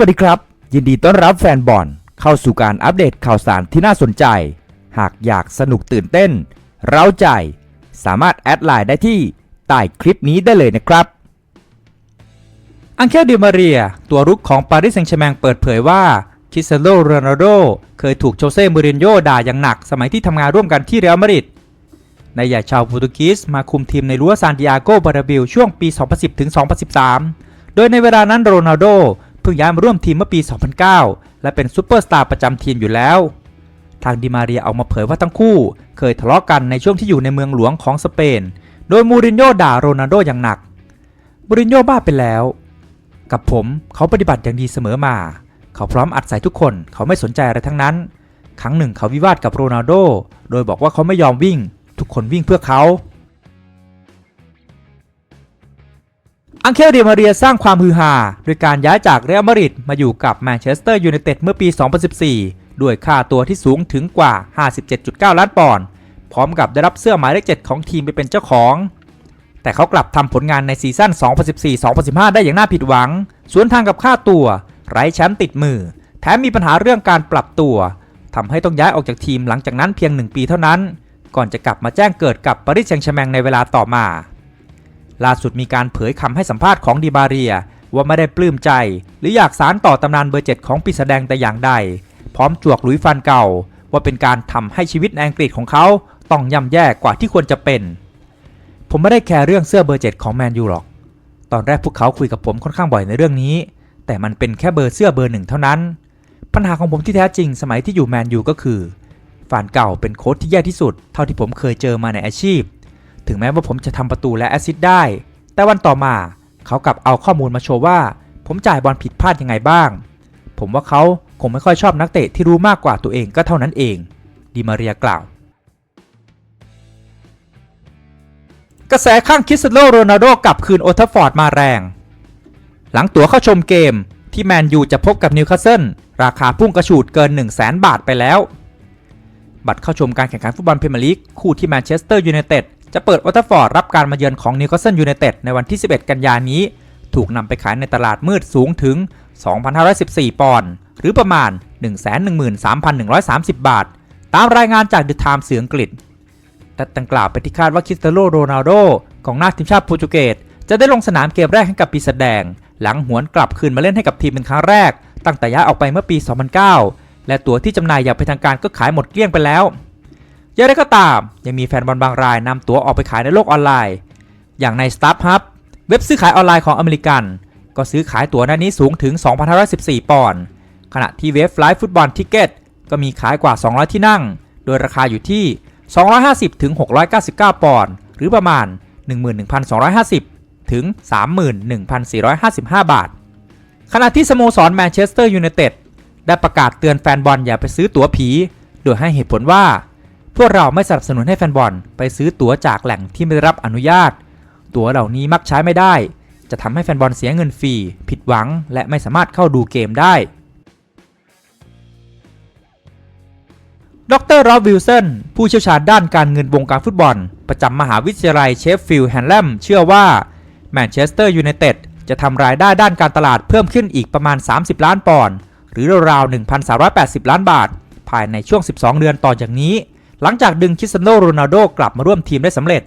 วัสดีครับ ยินดีต้อนรับแฟนบอลเข้าสู่การอัปเดตข่าวสารที่น่าสนใจ หากอยากสนุกตื่นเต้น เร้าใจ สามารถแอดไลน์ได้ที่ใต้คลิปนี้ได้เลยนะครับ อังเคลดิมาเรีย ตัวรุกของปารีสแซงต์แชร์แมงเปิดเผยว่าคริสเตียโนโรนัลโดเคยถูกโจเซ่มูรินโญ่ด่าอย่างหนักสมัยที่ทำงานร่วมกันที่เรอัลมาดริดนายใหญ่ชาวโปรตุเกสมาคุมทีมในรั้วซานติอาโกบาราบิลช่วงปี 2010ถึง2013 โดยในเวลานั้นโรนัลโด เพิ่งย้ายมาร่วมทีมเมื่อปี 2009 และเป็นซูเปอร์สตาร์ประจำทีมอยู่แล้ว ทางดิมาเรียออกมาเผยว่าทั้งคู่ เคยทะเลาะกันในช่วงที่อยู่ในเมืองหลวงของสเปน โดยมูรินโญ่ด่าโรนัลโดอย่างหนัก มูรินโญ่บ้าไปแล้ว กับผมเขาปฏิบัติอย่างดีเสมอมา เขาพร้อมอัดใส่ทุกคนเขาไม่สนใจอะไรทั้งนั้น ครั้งหนึ่งเขาวิวาทกับโรนัลโด โดยบอกว่าเขาไม่ยอมวิ่ง ทุกคนวิ่งเพื่อเขา อังเคลเดียมาเรียสร้างความฮือฮาโดยการย้ายจากเรอัลมาดริดมาอยู่กับแมนเชสเตอร์ยูไนเต็ดเมื่อปี 2014 ด้วยค่าตัวที่สูงถึงกว่า 57.9 ล้านปอนด์ พร้อมกับได้รับเสื้อหมายเลข 7 ของทีมไปเป็นเจ้าของ แต่เขากลับทำผลงานในซีซั่น 2014-2015 ได้อย่างน่าผิดหวัง สวนทางกับค่าตัว ไร้แชมป์ติดมือ แถมมีปัญหาเรื่องการปรับตัวทำให้ต้องย้ายออกจากทีมหลังจากนั้นเพียง 1 ปีเท่านั้น ก่อนจะกลับมาแจ้งเกิดกับปารีสแซงต์แชร์แมงในเวลาต่อมา ล่าสุดมีการเผยคำให้สัมภาษณ์ของดิบาเรีย ว่าไม่ได้ปลื้มใจ หรืออยากสารต่อตำนานเบอร์เจ็ดของปีศาจแดงแต่อย่างใด พร้อมจวกหลุยฟันเก่า ว่าเป็นการทำให้ชีวิตในอังกฤษของเขาต้องย่ำแย่กว่าที่ควรจะเป็น ผมไม่ได้แคร์เรื่องเสื้อเบอร์เจ็ดของแมนยูหรอก ตอนแรกพวกเขาคุยกับผมค่อนข้างบ่อยในเรื่องนี้ แต่มันเป็นแค่เบอร์เสื้อเบอร์หนึ่งเท่านั้น ปัญหาของผมที่แท้จริงสมัยที่อยู่แมนยูก็คือฟานเก่าเป็นโค้ชที่แย่ที่สุด เท่าที่ผมเคยเจอมาในอาชีพ ถึงแม้ว่าผมจะทำประตูและแอสซิสได้ แต่วันต่อมาเขากลับเอาข้อมูลมาโชว์ว่า ผมจ่ายบอลผิดพลาดยังไงบ้าง ผมว่าเขาคงไม่ค่อยชอบนักเตะที่รู้มากกว่าตัวเองก็เท่านั้นเอง ดิมาเรียกล่าว กระแสข้างคริสเตียโนโรนัลโดกลับคืนโอทัฟฟอร์ดมาแรง หลังตั๋วเข้าชมเกมที่แมนยูจะพบกับนิวคาสเซิลราคาพุ่งกระฉูดเกิน 1 0 0 0 0แบาทไปแล้ว บัตรเข้าชมการแข่งขันฟุตบอลพรีเมียร์ลีกคู่ที่แมนเชสเตอร์ยูไนเต็ด จะเปิดโอทัฟฟอร์ดรับการมาเยือนของนิวคาสเซิลยูไนเต็ดในวันที่ 11 กันยานี้ ถูกนำไปขายในตลาดมืดสูงถึง 2,514 ปอนด์หรือประมาณ 113,130 บาท ตามรายงานจากเดอะไทม์สื่ออังกฤษแต่ดังกล่าวไปนที่คาดว่าคริสเตโนโรนัลโดของหน้าทีมชาติโปรตุเกสจะได้ลงสนามเกมแรกให้กับปีศาจแดง หลังหวนกลับคืนมาเล่นให้กับทีมเป็นครั้งแรก ตั้งแต่ย้ายออกไปเมื่อปี 2009 และตั๋วที่จำหน่ายอย่างเป็นทางการก็ขายหมดเกลี้ยงไปแล้ว อย่างไรก็ตาม ยังมีแฟนบอลบางรายนำตั๋วออกไปขายในโลกออนไลน์ อย่างใน StubHub เว็บซื้อขายออนไลน์ของอเมริกัน ก็ซื้อขายตั๋วหน้านี้สูงถึง 2,514 ปอนด์ขณะที่เว็บไลฟ์ฟุตบอลทิเก็ตก็มีขายกว่า 200 ที่นั่ง โดยราคาอยู่ที่ 250 ถึง 699 ปอนด์หรือประมาณ 11,250 ถึง 31,455 บาท ขณะที่สโมสรแมนเชสเตอร์ยูไนเต็ดได้ประกาศเตือนแฟนบอลอย่าไปซื้อตั๋วผี โดยให้เหตุผลว่า วกเราไม่สนับสนุนให้แฟนบอลไปซื้อตั๋วจากแหล่งที่ไม่ได้รับอนุญาต ตั๋วเหล่านี้มักใช้ไม่ได้ จะทำให้แฟนบอลเสียเงินฟรีผิดหวัง และไม่สามารถเข้าดูเกมได้ ดรรอบวิลสันผู้เชี่ยวชาญด้านการเงินวงการฟุตบอล ประจำมหาวิทยาลัยเชฟฟิลด์แฮนแลมเชื่อว่าแมนเชสเตอร์ยูไนเต็ดจะทำรายได้ด้านการตลาดเพิ่มขึ้นอีกประมาณ 30 ล้านปอนด์หรือราวๆ1,380 ล้านบาท ภายในช่วง 12 เดือนต่อจากนี้ หลังจากดึงคริสเตียโนโรนัลโดกลับมาร่วมทีมได้สำเร็จ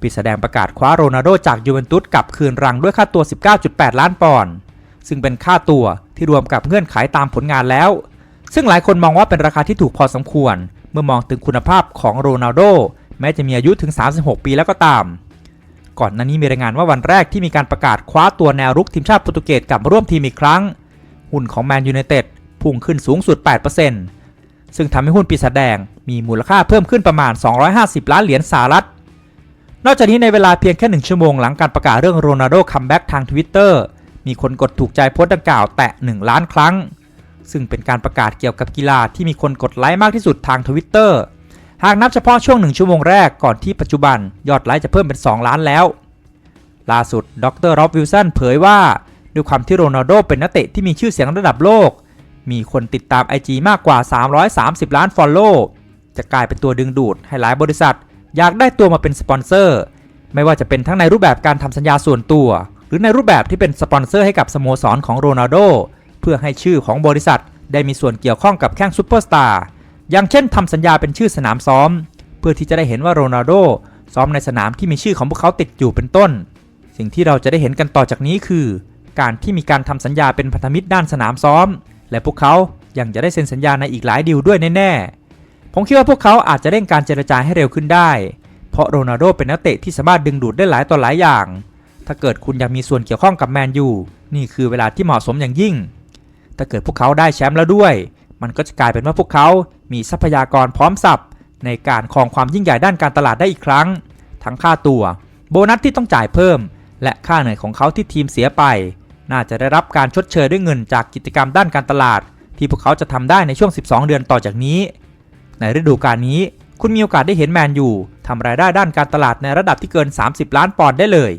ปีแสดงประกาศคว้าโรนัลโดจากยูเวนตุสกลับคืนรังด้วยค่าตัว 19.8 ล้านปอนด์ซึ่งเป็นค่าตัวที่รวมกับเงื่อนไขตามผลงานแล้ว ซึ่งหลายคนมองว่าเป็นราคาที่ถูกพอสมควร เมื่อมองถึงคุณภาพของโรนัลโดแม้จะมีอายุถึง 36 ปีแล้วก็ตาม ก่อนหน้านี้มีรายงานว่าวันแรกที่มีการประกาศคว้าตัวแนวรุกทีมชาติโปรตุเกสกลับมาร่วมทีมอีกครั้ง หุ้นของแมนยูไนเต็ดพุ่งขึ้นสูงสุด 8%ซึ่งทำให้หุ้นปีศาจแดง มีมูลค่าเพิ่มขึ้นประมาณ 250 ล้านเหรียญสหรัฐ นอกจากนี้ในเวลาเพียงแค่หนึ่งชั่วโมงหลังการประกาศเรื่องโรนัลโดคัมแบ็กทางทวิตเตอร์มีคนกดถูกใจโพสต์ดังกล่าวแตะ 1 ล้านครั้ง ซึ่งเป็นการประกาศเกี่ยวกับกีฬาที่มีคนกดไลค์มากที่สุดทางทวิตเตอร์หากนับเฉพาะช่วงหนึ่งชั่วโมงแรกก่อนที่ปัจจุบันยอดไลค์จะเพิ่มเป็น 2 ล้านแล้ว ล่าสุด ดรร็อบวิลสันเผยว่าด้วยความที่โรนัลโดเป็นนักเตะที่มีชื่อเสียงระดับโลก มีคนติดตาม IG มากกว่า 330 ล้านฟอลโล่ จะกลายเป็นตัวดึงดูดให้หลายบริษัท อยากได้ตัวมาเป็นสปอนเซอร์ ไม่ว่าจะเป็นทั้งในรูปแบบการทำสัญญาส่วนตัว หรือในรูปแบบที่เป็นสปอนเซอร์ให้กับสโมสรของโรนัลโดเพื่อให้ชื่อของบริษัทได้มีส่วนเกี่ยวข้องกับแข้งซูเปอร์สตาร์อย่างเช่นทำสัญญาเป็นชื่อสนามซ้อม เพื่อที่จะได้เห็นว่าโรนัลโดซ้อมในสนามที่มีชื่อของพวกเขาติดอยู่เป็นต้น สิ่งที่เราจะได้เห็นกันต่อจากนี้คือ การที่มีการทำสัญญาเป็นพันธมิตรด้านสนามซ้อม และพวกเขายังจะได้เซ็นสัญญาในอีกหลายดีลด้วยแน่ๆ ผมคิดว่าพวกเขาอาจจะเร่งการเจรจาให้เร็วขึ้นได้ เพราะโรนัลโดเป็นนักเตะที่สามารถดึงดูดได้หลายต่อหลายอย่าง ถ้าเกิดคุณอยากมีส่วนเกี่ยวข้องกับแมนยูนี่คือเวลาที่เหมาะสมอย่างยิ่ง ถ้าเกิดพวกเขาได้แชมป์แล้วด้วย มันก็จะกลายเป็นว่าพวกเขา มีทรัพยากรพร้อมสับในการครองความยิ่งใหญ่ด้านการตลาดได้อีกครั้ง ทั้งค่าตัว โบนัสที่ต้องจ่ายเพิ่ม และค่าเหนื่อยของเขาที่ทีมเสียไป น่าจะได้รับการชดเชยด้วยเงินจากกิจกรรมด้านการตลาด ที่พวกเขาจะทำได้ในช่วง 12 เดือนต่อจากนี้ ในฤดูกาลนี้ คุณมีโอกาสได้เห็นแมนยูทำรายได้ด้านการตลาดในระดับที่เกิน 30 ล้านปอนด์ได้เลย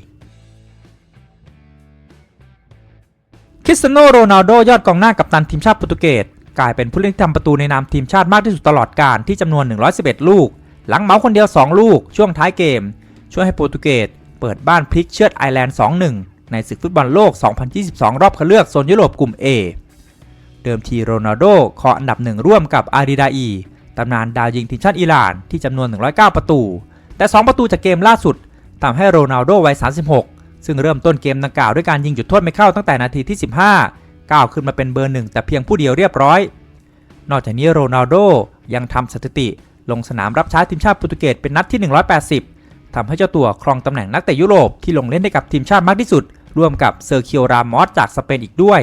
คริสเตียโนโรนัลโดยอดกองหน้ากัปตันทีมชาติโปรตุเกสกลายเป็นผู้เล่นที่ทำประตูในนามทีมชาติมากที่สุดตลอดกาลที่จำนวน 111 ลูก หลังเมาคนเดียว 2 ลูก ช่วงท้ายเกม ช่วยให้โปรตุเกสเปิดบ้านพลิกเชือดไอร์แลนด์ 2-1 ในศึกฟุตบอลโลก 2022 รอบคัดเลือกโซนยุโรปกลุ่ม A เดิมทีโรนัลโดครออันดับหนึ่งร่วมกับอาริดาอี ตำนานดาวยิงทีมชาติอิหร่านที่จำนวน 109 ประตู แต่ 2 ประตูจากเกมล่าสุดทำให้โรนัลโดวัย 36 ซึ่งเริ่มต้นเกมดังกล่าวด้วยการยิงจุดโทษไม่เข้าตั้งแต่นาทีที่ 15 ก้าวขึ้นมาเป็นเบอร์หนึ่งแต่เพียงผู้เดียวเรียบร้อย นอกจากนี้โรนัลโดยังทำสถิติ ลงสนามรับใช้ทีมชาติโปรตุเกสเป็นนัดที่ 180 ทำให้เจ้าตัวครองตำแหน่งนักเตะยุโรปที่ลงเล่นให้กับทีมชาติมากที่สุด ร่วมกับเซอร์เคิโอรามอสจากสเปนอีกด้วย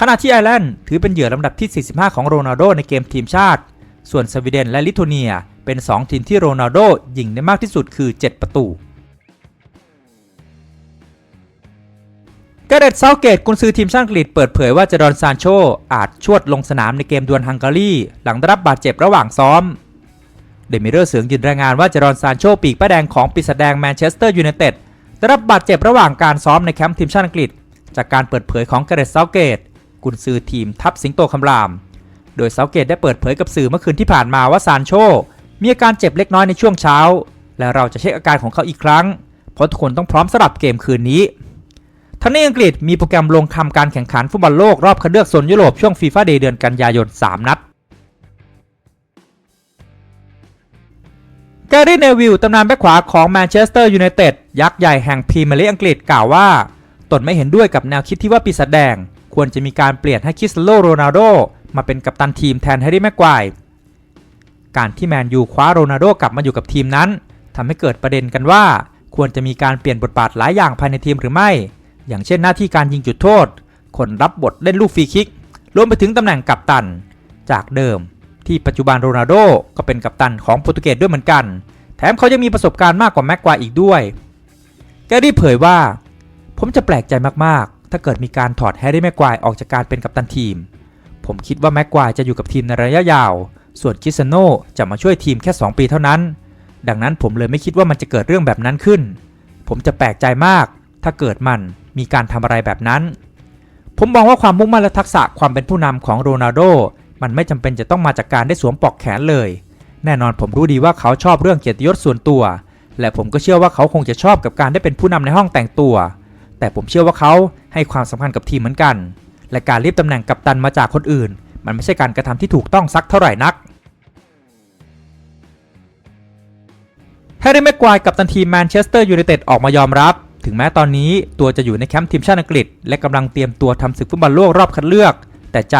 ขณะที่ไอร์แลนด์ถือเป็นเหยื่อลำดับที่ 45 ของโรนัลโดในเกมทีมชาติ ส่วนสวีเดนและลิทัวเนียเป็น 2 ทีมที่โรนัลโดยิงได้มากที่สุดคือ 7 ประตูกาเรตเซาเกตกุนซือทีมชาติอังกฤษเปิดเผยว่าเจดอนซานโช อาจชวดลงสนามในเกมดวลฮังการีหลังได้รับบาดเจ็บระหว่างซ้อม เดมิเรอร์เสืองยืนรายงานว่าเจดอนซานโชปีกป้าแดงของปีศาจแดงแมนเชสเตอร์ยูไนเต็ดได้รับบาดเจ็บระหว่างการซ้อมในแคมป์ทีมชาติอังกฤษ จากการเปิดเผยของกาเรตเซาเกตกุนซือทีมทัพสิงโตคำราม โดยเซาเกตได้เปิดเผยกับสื่อเมื่อคืนที่ผ่านมาว่าซานโช มีอาการเจ็บเล็กน้อยในช่วงเช้า และเราจะเช็คอาการของเขาอีกครั้ง เพราะทุกคนต้องพร้อมสำหรับเกมคืนนี้ทั้งนี้อังกฤษมีโปรแกรมลงทำการแข่งขันฟุตบอลโลกรอบคัดเลือกโซนยุโรปช่วงฟีฟ่าเดย์เดือนกันยายน 3 นัดแกรี่เนวิลตำนานแบ็คขวาของแมนเชสเตอร์ยูไนเต็ดยักษ์ใหญ่แห่งพรีเมียร์ลีกอังกฤษกล่าวว่า ตนไม่เห็นด้วยกับแนวคิดที่ว่าปีศาจแดง ควรจะมีการเปลี่ยนให้คริสเตียโนโรนัลโด มาเป็นกัปตันทีมแทนแฮร์รี่แม็กควายการที่แมนยูคว้าโรนัลโดกลับมาอยู่กับทีมนั้นทำให้เกิดประเด็นกันว่า ควรจะมีการเปลี่ยนบทบาทหลายอย่างภายในทีมหรือไม่ อย่างเช่นหน้าที่การยิงจุดโทษ คนรับบทเล่นลูกฟรีคิก รวมไปถึงตำแหน่งกัปตัน จากเดิม ที่ปัจจุบันโรนัลโดก็เป็นกัปตันของโปรตุเกสด้วยเหมือนกัน แถมเขายังมีประสบการณ์มากกว่าแม็กควายอีกด้วย แกรี่เผยว่า ผมจะแปลกใจมากๆ ถ้าเกิดมีการถอดแฮร์รี่แม็กควายออกจากการเป็นกัปตันทีม ผมคิดว่าแม็กควายจะอยู่กับทีมในระยะยาว ส่วนคิสเซโนจะมาช่วยทีมแค่ 2 ปีเท่านั้น ดังนั้นผมเลยไม่คิดว่ามันจะเกิดเรื่องแบบนั้นขึ้น ผมจะแปลกใจมาก ถ้าเกิดมันมีการทำอะไรแบบนั้น ผมมองว่าความมุ่งมั่นและทักษะความเป็นผู้นำของโรนัลโดมันไม่จำเป็นจะต้องมาจากการได้สวมปลอกแขนเลย แน่นอนผมรู้ดีว่าเขาชอบเรื่องเกียรติยศส่วนตัว และผมก็เชื่อว่าเขาคงจะชอบกับการได้เป็นผู้นำในห้องแต่งตัว แต่ผมเชื่อว่าเขาให้ความสำคัญกับทีมเหมือนกัน และการรีบตำแหน่งกัปตันมาจากคนอื่น มันไม่ใช่การกระทำที่ถูกต้องสักเท่าไหร่นักแฮร์รี่แม็กควายกับตันทีมแมนเชสเตอร์ยูไนเต็ดออกมายอมรับ ถึงแม้ตอนนี้ตัวจะอยู่ในแคมป์ทีมชาติอังกฤษ และกำลังเตรียมตัวทำศึกฟุตบอลโลกรอบคัดเลือก แต่ใจ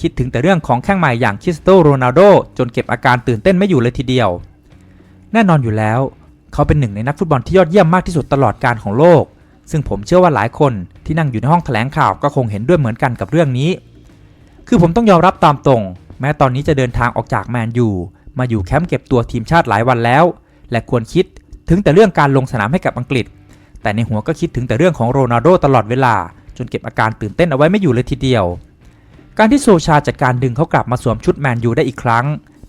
คิดถึงแต่เรื่องของแข้งใหม่อย่างคริสโตโรนัลโดจนเก็บอาการตื่นเต้นไม่อยู่เลยทีเดียว แน่นอนอยู่แล้ว เขาเป็นหนึ่งในนักฟุตบอลที่ยอดเยี่ยมมากที่สุดตลอดการของโลก ซึ่งผมเชื่อว่าหลายคนที่นั่งอยู่ในห้องแถลงข่าวก็คงเห็นด้วยเหมือนกันกับเรื่องนี้ คือผมต้องยอมรับตามตรง แม้ตอนนี้จะเดินทางออกจากแมนยูมาอยู่แคมป์เก็บตัวทีมชาติหลายวันแล้ว และควรคิดถึงแต่เรื่องการลงสนามให้กับอังกฤษ แต่ในหัวก็คิดถึงแต่เรื่องของโรนัลโดตลอดเวลา จนเก็บอาการตื่นเต้นเอาไว้ไม่อยู่เลยทีเดียว การที่โซชาจัดการดึงเขากลับมาสวมชุดแมนยูได้อีกครั้ง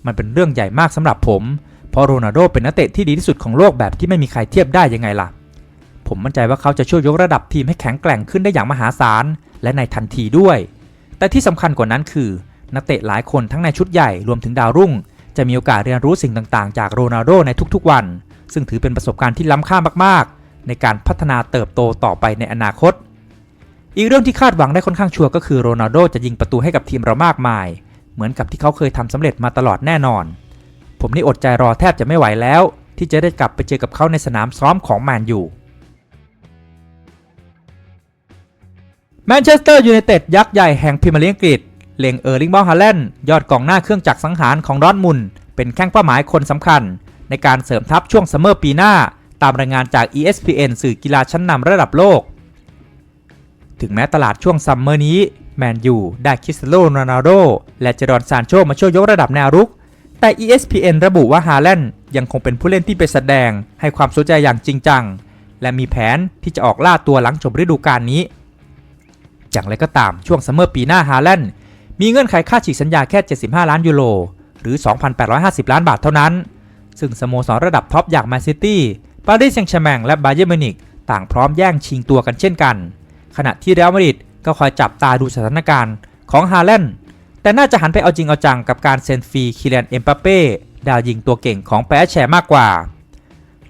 มันเป็นเรื่องใหญ่มากสำหรับผม เพราะโรนัลโดเป็นนักเตะที่ดีที่สุดของโลกแบบที่ไม่มีใครเทียบได้ยังไงล่ะ ผมมั่นใจว่าเขาจะช่วยยกระดับทีมให้แข็งแกร่งขึ้นได้อย่างมหาศาลและในทันทีด้วย แต่ที่สำคัญกว่านั้นคือ นักเตะหลายคนทั้งในชุดใหญ่รวมถึงดาวรุ่ง จะมีโอกาสเรียนรู้สิ่งต่างๆ จากโรนัลโดในทุกๆวัน ซึ่งถือเป็นประสบการณ์ที่ล้ำค่ามากๆ ในการพัฒนาเติบโตต่อไปในอนาคต อีกเรื่องที่คาดหวังได้ค่อนข้างชัวร์ก็คือโรนัลโดจะยิงประตูให้กับทีมเรามากมาย เหมือนกับที่เขาเคยทำสำเร็จมาตลอดแน่นอน ผมนี่อดใจรอแทบจะไม่ไหวแล้ว ที่จะได้กลับไปเจอกับเขาในสนามซ้อมของแมนยู แมนเชสเตอร์ยูไนเต็ดยักษ์ใหญ่แห่งพรีเมียร์ลีกอังกฤษเล็งเออร์ลิงบอลฮาแลนด์ยอดกองหน้าเครื่องจักรสังหารของดอทมุนเป็นแข้งเป้าหมายคนสำคัญ ในการเสริมทัพช่วงซัมเมอร์ปีหน้า ตามรายงานจาก ESPN สื่อกีฬาชั้นนำระดับโลก ถึงแม้ตลาดช่วงซัมเมอร์นี้ แมนยูได้คริสตโนโรนัลโด และเจรอนซานโชมาช่วยยกระดับแนวรุก แต่ ESPN ระบุว่าฮาแลนด์ยังคงเป็นผู้เล่นที่ไปแสดง ให้ความสนใจอย่างจริงจัง และมีแผนที่จะออกล่าตัวหลังจบฤดูกาลนี้ อย่างไรก็ตามช่วงซัมเมอร์ปีหน้าฮาแลนด์มีเงื่อนไขค่าฉีกสัญญาแค่ 75 ล้านยูโรหรือ 2,850 ล้านบาทเท่านั้น ซึ่งสโมสรระดับท็อปอย่างแมนซิตี้ปารีสแซงต์แชร์แมงและบาเยิร์นมิวนิกต่างพร้อมแย่งชิงตัวกันเช่นกัน ขณะที่เรอัลมาดริดก็คอยจับตาดูสถานการณ์ของฮาแลนด์แต่น่าจะหันไปเอาจริงเอาจังกับการเซ็นฟรีคิเลียนเอ็มปาเป้ดาวยิงตัวเก่งของแปรแชร์มากกว่า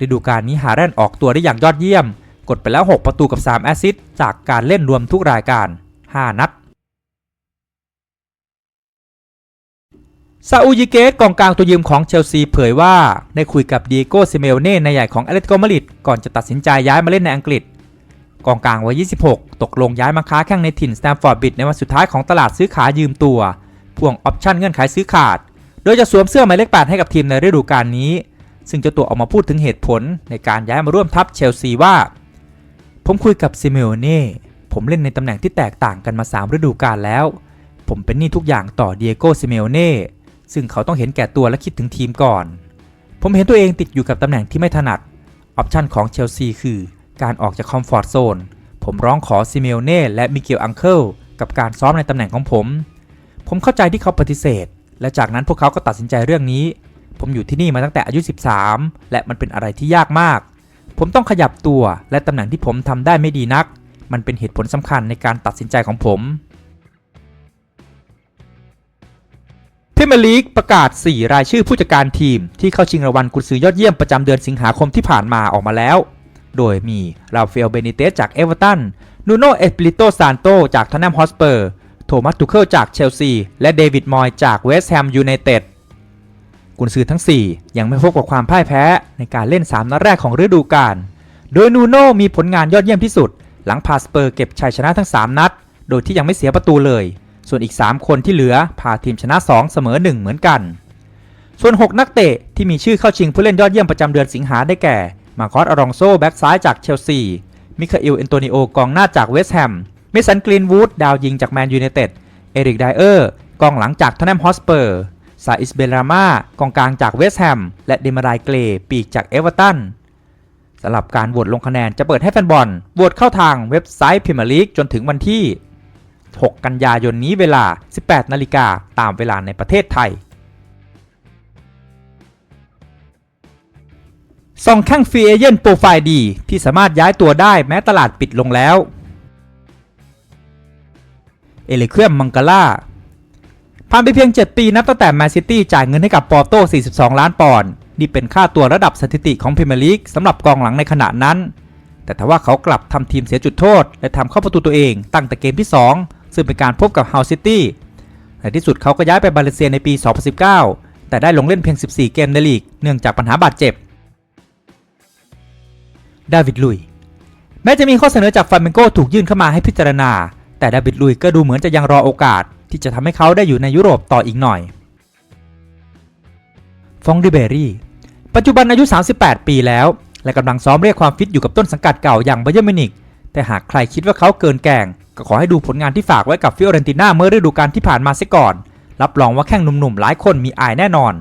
ฤดูกาลนี้ฮาแลนด์ออกตัวได้อย่างยอดเยี่ยม กดไปแล้ว 6 ประตูกับ 3 แอสซิสต์จากการเล่นรวมทุกรายการ 5 นัดซาอูยิเกตกองกลางตัวยืมของเชลซีเผยว่า ได้คุยกับดีโก้ซิเมโอเน่ในใหญ่ของแอตเลติโกมาริดก่อนจะตัดสินใจย้ายมาเล่นในอังกฤษ กองกลางวัย 26 ตกลงย้ายมาค้าแข่งในถิ่นสแตมฟอร์ดบิดในวันสุดท้ายของตลาดซื้อขายยืมตัว พ่วงออปชั่นเงื่อนไขซื้อขาด โดยจะสวมเสื้อหมายเลข8ให้กับทีมในฤดูกาลนี้ ซึ่งเจ้าตัวออกมาพูดถึงเหตุผลในการย้ายมาร่วมทัพเชลซีว่า ผมคุยกับซิเมโอเน่ผมเล่นในตำแหน่งที่แตกต่างกันมา 3 ฤดูกาลแล้ว ผมเป็นหนี้ทุกอย่างต่อเดียโก้ซิเมโอเน่ซึ่งเขาต้องเห็นแก่ตัวและคิดถึงทีมก่อน ผมเห็นตัวเองติดอยู่กับตำแหน่งที่ไม่ถนัด ออปชันของเชลซีคือ การออกจากคอมฟอร์ทโซน ผมร้องขอซิเมโอเน่และมิเกลอังเคิลกับการซ้อมในตำแหน่งของผม ผมเข้าใจที่เขาปฏิเสธ และจากนั้นพวกเขาก็ตัดสินใจเรื่องนี้ ผมอยู่ที่นี่มาตั้งแต่อายุ 13 และมันเป็นอะไรที่ยากมาก ผมต้องขยับตัวและตำแหน่งที่ผมทำได้ไม่ดีนัก มันเป็นเหตุผลสำคัญในการตัดสินใจของผมพรีเมียร์ลีกประกาศ 4 รายชื่อผู้จัดการทีม ที่เข้าชิงรางวัลกุนซือยอดเยี่ยมประจำเดือนสิงหาคมที่ผ่านมาออกมาแล้ว โดยมีราฟาเอลเบนิเตสจากเอเวอร์ตันนูโนเอสปิริโตซานโตจากทอนแนมฮอสเปอร์ โทมัส ทูเคิลจากเชลซี และเดวิด มอยจากเวสต์แฮมยูไนเต็ด กุนซือทั้ง 4 ยังไม่พบกับความพ่ายแพ้ในการเล่น 3 นัดแรกของฤดูกาล โดยนูโน่มีผลงานยอดเยี่ยมที่สุด หลังพาสเปอร์เก็บชัยชนะทั้ง 3 นัด โดยที่ยังไม่เสียประตูเลย ส่วนอีก 3 คนที่เหลือพาทีมชนะ 2 เสมอ 1 เหมือนกัน ส่วน 6 นักเตะที่มีชื่อเข้าชิงผู้เล่นยอดเยี่ยมประจำเดือนสิงหาได้แก่ มาคอสอารองโซแบ็กซ้ายจากเชลซี มิคาเอลเอนโตนิโอกองหน้าจากเวสต์แฮม เมสันกรีนวูดดาวยิงจากแมนยูไนเต็ด เอริกไดเออร์กองหลังจากทอนแนมฮอสเปอร์ ซาอิสเบรามากองกลางจากเวสต์แฮม และเดมารายเกรปีกจากเอเวอร์ตันสำหรับการโหวตลงคะแนนจะเปิดให้แฟนบอลโหวตเข้าทางเว็บไซต์พรีเมียร์ลีกจนถึงวันที่ 6 กันยายนนี้เวลา 18 นาฬิกาตามเวลาในประเทศไทยส่องแข้งฟรีเอเย่นโปรไฟล์ดี ที่สามารถย้ายตัวได้แม้ตลาดปิดลงแล้ว เอเลเคียมมังกาล่า ผ่านไปเพียง 7 ปีนับตั้งแต่แมนซิตี้จ่ายเงินให้กับปอร์โต้42 ล้านปอนด์นี่เป็นค่าตัวระดับสถิติของพรีเมียร์ลีกสำหรับกองหลังในขณะนั้น แต่ทว่าเขากลับทำทีมเสียจุดโทษ และทำเข้าประตูตัวเองตั้งแต่เกมที่ 2 ซึ่งเป็นการพบกับฮาวซิตี้ในที่สุดเขาก็ย้ายไปบาเลเซียในปี 2019 แต่ได้ลงเล่นเพียง 14 เกมในลีกเนื่องจากปัญหาบาดเจ็บดาวิดลุยแม้จะมีข้อเสนอจากฟาเมนโกถูกยื่นเข้ามาให้พิจารณา แต่ดาวิดลุยก็ดูเหมือนจะยังรอโอกาส ที่จะทำให้เขาได้อยู่ในยุโรปต่ออีกหน่อย ฟองดิเบรี่ ปัจจุบันอายุ 38 ปีแล้ว และกำลังซ้อมเรียกความฟิตอยู่กับต้นสังกัดเก่าอย่างบาเยอร์มินิก แต่หากใครคิดว่าเขาเกินแกงก็ขอให้ดูผลงานที่ฝากไว้กับฟิโอเรนติน่าเมื่อฤดูกาลที่ผ่านมาเสียก่อน รับรองว่าแข้งหนุ่มๆหลายคนมีอายแน่นอน